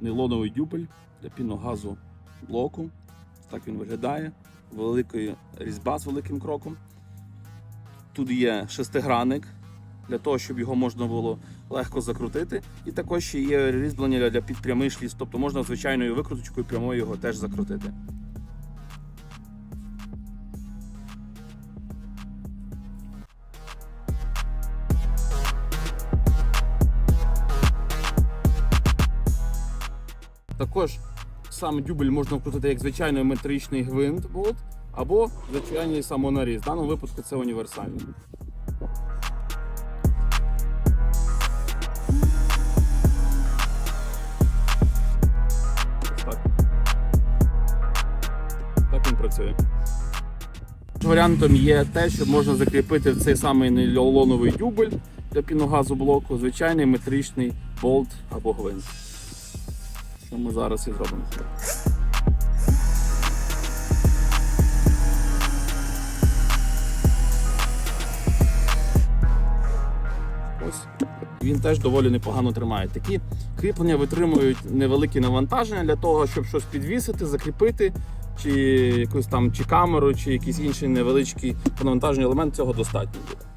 нейлоновий дюбель для піногазу блоку. Так він виглядає. Великий різьба з великим кроком. Тут є шестигранник для того, щоб його можна було легко закрутити. І також ще є різьблення для підпрямий шліс, тобто можна звичайною викруточкою прямою його теж закрутити. Також сам дюбель можна вкрутити як звичайний метричний гвинт болт або звичайний самонаріз. В даному випадку це універсальний. Так. він працює. Варіантом є те, що можна закріпити в цей самий нейлоновий дюбель для піногазу блоку, звичайний метричний болт або гвинт. Що ми зараз і зробимо. Він теж доволі непогано тримає. Такі кріплення витримують невеликі навантаження для того, щоб щось підвісити, закріпити, чи якусь там чи камеру, чи якийсь інший невеличкий навантажений елемент, цього достатньо буде.